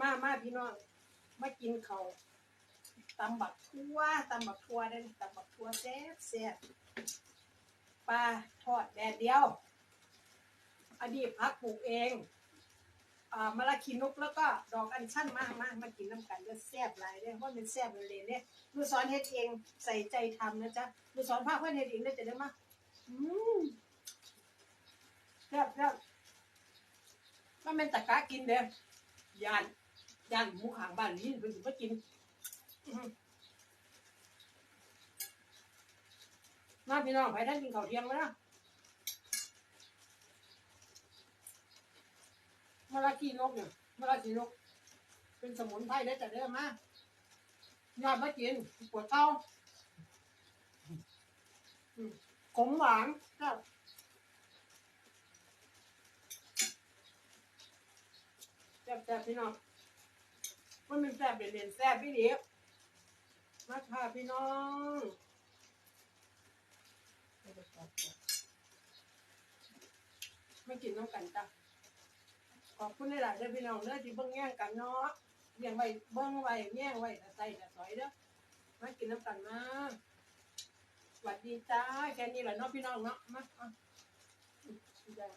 มามาพี่น้อง มากินเขาตำบักทั่วตำบักทั่วได้ตำบักทั่วแซ่บแซ่บปลาทอดแดดเดียวอันนี้พักปลูกเองอ่ามะละขีนุกแล้วก็ดอกอัญชันมามามากินน้ำกันเด้อแซ่บหลายเด้อเพราะมันแซ่บเลยเนี่ยลูกสอนเฮ็ดเองใส่ใจทำนะจ๊ะลูกสอนภาคเพื่อนเฮ็ดเองได้จะได้มาอืมแซ่บแซ่บมันเป็นตะกะกินเด้อยาน ย่านหมูขางบ้านนี้เพิ่นสิมากินมาพี่น้องไปท่านกินข้าวเที่ยงแล้วนะมะละกีนกเนี่ยมะละกีนก เป็นสมุนไพรได้แต่เดิมมายอดมะกินปวดเท้าขมหวานครับแซ่บแซ่บพี่น้อง มันเป็นแซ่บเด่นๆแซ่บพี่เดียมาค่ะพี่น้องไม่กินน้ำกันจ้ะขอบคุณหลายๆเด้อพี่น้องเด้อที่เบิ่งแย่งกันเนาะเลี้ยงไว้เบิ่งไว้แย่งไว้แต่ใส่แต่สอยเด้อมากินน้ำกันมาสวัสดีจ้าแค่นี้แหละเนาะพี่น้องเนาะมาอะอืมจ้า